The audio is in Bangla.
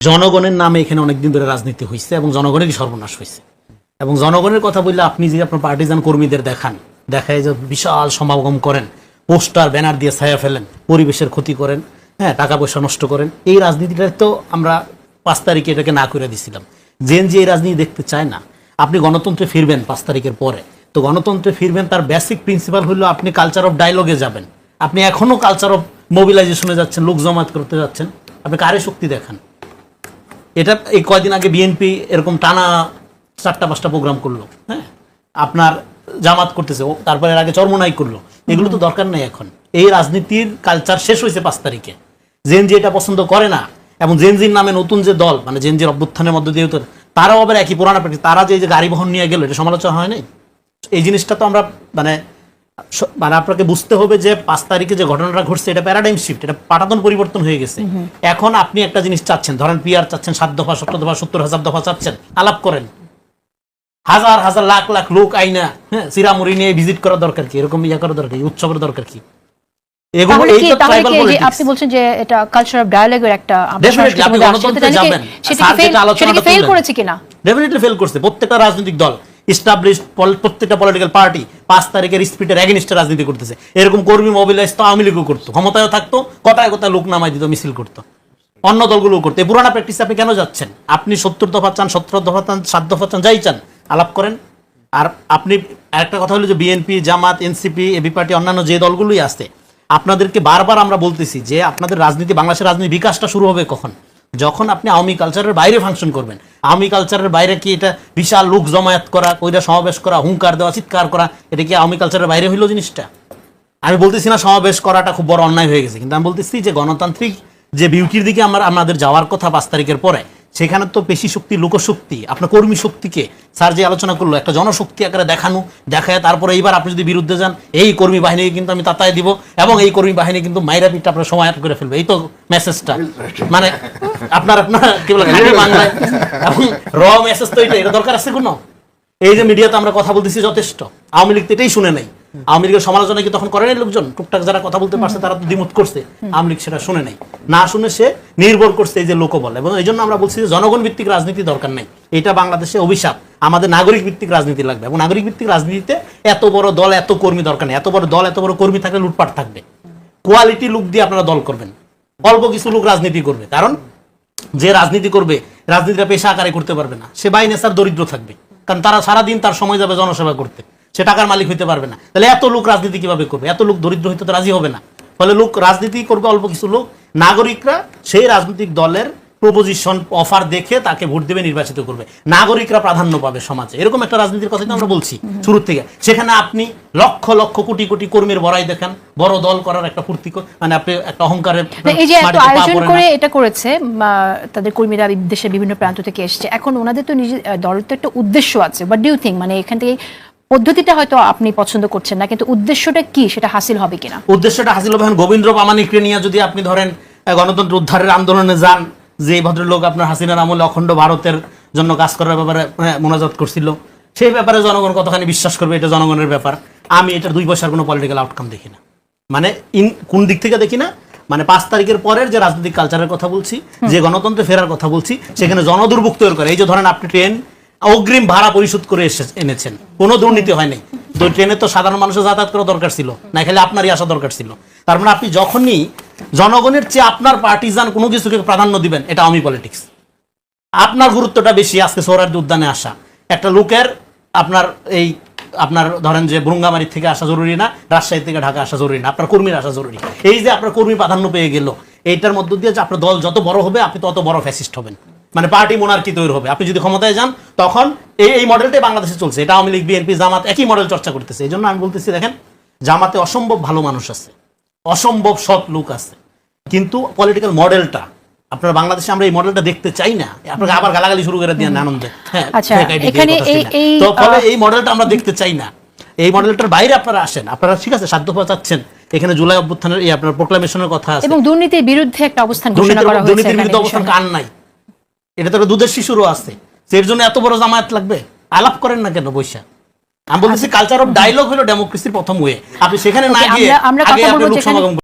জনগণের নামে এখানে অনেকদিন ধরে রাজনীতি হয়েছে এবং জনগণেরই সর্বনাশ হয়েছে এবং জনগণের কথা বললে আপনি যে আপনার পার্টিজান কর্মীদের দেখান, দেখায় যে বিশাল সমাগম করেন, পোস্টার, ব্যানার দিয়ে ছায়া ফেলেন, পরিবেশের ক্ষতি করেন হ্যাঁ টাকা পয়সা নষ্ট করেন, এই রাজনীতিটা তো আমরা পাঁচ তারিখে এটাকে না করে দিছিলাম। জেন যে এই রাজনীতি দেখতে চায় না। আপনি গণতন্ত্রে ফিরবেন পাঁচ তারিখের পরে। তো গণতন্ত্রে ফিরবেন, তার বেসিক প্রিন্সিপাল হলো আপনি কালচার অফ ডায়লগে যাবেন। আপনি এখনও কালচার অফ মোবিলাইজেশনে যাচ্ছেন, লোক জমায়েত করতে যাচ্ছেন। আপনি কারে শক্তি দেখান? এটা এই কয়দিন আগে বিএনপি এরকম টানা চারটা পাঁচটা প্রোগ্রাম করল হ্যাঁ? আপনার জামাত করতেছে তারপরে আগে চর্মনাই করল। এগুলো তো দরকার নেই এখন। এই রাজনীতির কালচার শেষ হয়েছে পাঁচ তারিখে। জেনজি এটা পছন্দ করে না, এবং জেনজির নামে নতুন যে দল মানে জেনজির অভ্যুত্থানের মধ্যে দিয়ে তারাও আবার একই পুরানা তারা যে গাড়ি বহন নিয়ে গেল, এটা সমালোচনা হয় নাই? এই জিনিসটা তো আমরা মানে মানে আপনাকে বুঝতে হবে যে পাঁচ তারিখে যে ঘটনাটা ঘটছে এটা প্যারাডাইম শিফট এটা পাঠাতন পরিবর্তন হয়ে গেছে। এখন আপনি একটা জিনিস চাচ্ছেন ধরেন পিআর চাচ্ছেন সাত দফা সত্তর দফা সত্তর হাজার দফা চাচ্ছেন আলাপ করেন। হাজার হাজার লাখ লাখ লোক আইনা হ্যাঁ সিরামুড়ি নিয়ে ভিজিট করা দরকার কি? এরকম ইয়া করা দরকার কি? উৎসবের দরকার কি? আপনি বলছেন যে এটা কালচার অফ ডায়ালগের একটা। সেটা ফেল করেছে কিনা? ডেফিনেটলি ফেল করছে। প্রত্যেকটা রাজনৈতিক দল। ইস্টাবলিশ প্রত্যেকটা পলিটিক্যাল পার্টি পাঁচ তারিখের স্পিডের এগেনিস্টে রাজনীতি করতেছে। এরকম কর্মী মোবিলাইজ তো আওয়ামী লীগও করতো ক্ষমতায় থাকতো, কথায় কথায় লোক নামাই দিত, মিছিল করতো। অন্য দলগুলো করতো। পুরানা প্র্যাকটিসে আপনি কেন যাচ্ছেন? আপনি সত্তর দফা চান সত্তর দফা চান, সাত দফা চান, যাই চান, আলাপ করেন। আর আপনি আরেকটা কথা হলো যে BNP Jamaat NCP AB party অন্যান্য যে দলগুলোই আছে, আপনাদেরকে বারবার আমরা বলতেছি যে আপনাদের রাজনীতি, বাংলাদেশের রাজনীতি বিকাশটা শুরু হবে কখন? যখন আপনি আওয়ামী কালচারের বাইরে ফাংশন করবেন, আওয়ামী কালচারের বাইরে কি এটা বিশাল লোক জমায়েত করা, কইরা সমাবেশ করা, হুঙ্কার দেওয়া, চিৎকার করা, এটা কি আওয়ামী কালচারের বাইরে হইল জিনিসটা? আমি বলতেছি না সমাবেশ করাটা খুব বড় অন্যায় হয়ে গেছে, কিন্তু আমি বলতেছি যে গণতান্ত্রিক যে বিউটির দিকে আমার আমাদের যাওয়ার কথা পাঁচ তারিখের পরে সেখানে তো পেশি শক্তি, লোকশক্তি, আপনার কর্মী শক্তিকে স্যার যে আলোচনা করল, একটা জনশক্তি আকারে দেখানো, দেখায়, তারপরে এইবার আপনি যদি বিরুদ্ধে যান, এই কর্মী বাহিনীকে কিন্তু আমি তাতায় দিব এবং এই কর্মী বাহিনী কিন্তু মাইরা পিঠটা আপনার সময় করে ফেলবে। এই তো মেসেজটা মানে আপনার আপনার, কি বলে বাংলায়। এবং র মেসেজ তো এটা দরকার আছে কোনো? এই যে মিডিয়াতে আমরা কথা বলতেছি যথেষ্ট। আওয়ামী লীগ তো এটাই শুনে নাই। আওয়ামী লীগের সমালোচনা কি তখন করে নাই লোকজন? টুকটাক যারা কথা বলতে পারছে, তারা তো দ্বিমত করছে। আওয়ামী লীগ সেটা শুনে নাই। না শুনে সে নির্ভর করছে এই যে লোকবল। এবং এই জন্য আমরা বলছি যে জনগণ ভিত্তিক রাজনীতি দরকার নাই। এটা বাংলাদেশে অভিশাপ। আমাদের নাগরিক ভিত্তিক রাজনীতি লাগবে। এবং নাগরিক ভিত্তিক রাজনীতিতে এত বড় দল, এত কর্মী দরকার নেই। এত বড় দল, এত বড় কর্মী থাকলে লুটপাট থাকবে। কোয়ালিটি লোক দিয়ে আপনারা দল করবেন। অল্প কিছু লোক রাজনীতি করবে। কারণ যে রাজনীতি করবে, রাজনীতিটা পেশা আকারে করতে পারবে না। সে বাই নেশার দরিদ্র থাকবে। কারণ তারা সারাদিন তার সময় যাবে জনসেবা করতে। সে টাকার মালিক হইতে পারবে না। তাহলে এত লোক রাজনীতি কীভাবে করবে? এত লোক দরিদ্র হইতে তো রাজি হবে না। ফলে লোক রাজনীতি করবে, অল্প কিছু লোক। নাগরিকরা সেই রাজনৈতিক দলের প্রপোজিশন অফার দেখে তাকে ভোট দেবে নির্বাচিত করবে। নাগরিকরা প্রাধান্য পাবে সমাজে। এরকম একটা রাজনীতির কথা আমরা বলছি শুরুর থেকে। সেখানে আপনি লক্ষ লক্ষ কোটি কোটি কর্মীর বড়াই দেখেন। বড় দল করার একটা ফুর্তি মানে আপনি একটা অহংকারের এই যে এত আয়োজন করে এটা করেছে তাদের কর্মীরা দেশের বিভিন্ন প্রান্ত থেকে এসছে এখন ওনাদের তো নিজের দলের তো একটা উদ্দেশ্য আছে বাট ডিউ থিঙ্ক মানে এখান থেকে পদ্ধতিটা হয়তো আপনি পছন্দ করছেন না কিন্তু উদ্দেশ্যটা কি? সেটা হাসিল হবে কিনা? উদ্দেশ্যটা হাসিল হবে। এখন গোবিন্দ্র প্রামাণিককে নিয়ে যদি আপনি ধরেন গণতন্ত্র উদ্ধারের আন্দোলনে যান যে ভদ্রলোক আপনার হাসিনার আমলে অখণ্ড ভারতের জন্য কাজ করার ব্যাপারে হ্যাঁ, মোনাজাত করছিল সেই ব্যাপারে জনগণ কতখানি বিশ্বাস করবে? এটা জনগণের ব্যাপার। আমি এটা দুই পয়সার কোনো পলিটিক্যাল আউটকাম দেখি না। মানে ইন কোন দিক থেকে দেখি না? মানে পাঁচ তারিখের পরের যে রাজনৈতিক কালচারের কথা বলছি যে গণতন্ত্রে ফেরার কথা বলছি সেখানে জনদুর্ভোগ তৈরি করে। এই যে ধরেন আপনি ট্রেন অগ্রিম ভাড়া পরিশোধ করে এনেছেন। কোনো দুর্নীতি হয়নি। তো ট্রেনে তো সাধারণ মানুষের যাতায়াত করা দরকার ছিল। না খেলে আপনারই আসা দরকার ছিল। তার মানে আপনি যখনই জনগণের চেয়ে আপনার পার্টিজান কোনো কিছুকে প্রাধান্য দিবেন, এটা আমি পলিটিক্স আপনার গুরুত্বটা বেশি আজকে সৌরার্দি উদ্যানে আসা। একটা লোকের আপনার এই আপনার ধরেন যে ব্রুঙ্গামারি থেকে আসা জরুরি না, রাজশাহী থেকে ঢাকা আসা জরুরি না, আপনার কর্মীর আসা জরুরি। এই যে আপনার কর্মী প্রাধান্য পেয়ে গেল, এইটার মধ্য দিয়ে যে আপনার দল যত বড় হবে, আপনি তত বড় ফ্যাসিস্ট হবেন। মানে পার্টি মোনার্কি তৈরি হবে। আপনি যদি ক্ষমতায় যান তখন এই এই মডেলটাই বাংলাদেশে চলছে। এটা আওয়ামী লীগ বিএনপি জামাত একই মডেল চর্চা করতেছে। এই জন্য আমি বলতেছি দেখেন জামাতে অসম্ভব ভালো মানুষ আছে। অসম্ভব সৎ লোক আছে। কিন্তু পলিটিক্যাল মডেলটা আপনার বাংলাদেশে আমরা এই মডেলটা দেখতে চাই না। আপনাকে আবার গালাগালি শুরু করে দিয়ে আনন্দে। হ্যাঁ আচ্ছা, দিয়ে এই- তো ফলে এই মডেলটা আমরা দেখতে চাই না। এই মডেলটার বাইরে আপনারা আসেন। আপনারা ঠিক আছে সাধ্য চাচ্ছেন। এখানে জুলাই অভ্যুত্থানের এই আপনার প্রোক্লামেশনের কথা আছে। এবং দুর্নীতির বিরুদ্ধে একটা অবস্থান ঘোষণা করা হয়েছে দুর্নীতির বিরুদ্ধে অবস্থান কার নাই? এটা তো দুধের শিশুরও আছে। এর জন্য এত বড় জামায়াত লাগবে? আলাপ করেন না কেন বৈশা? আমি বলতেছি কালচার অফ ডায়লগ হলো ডেমোক্রেসির প্রথম ওয়ে আপনি সেখানে না গিয়ে আমরা- কথা বলব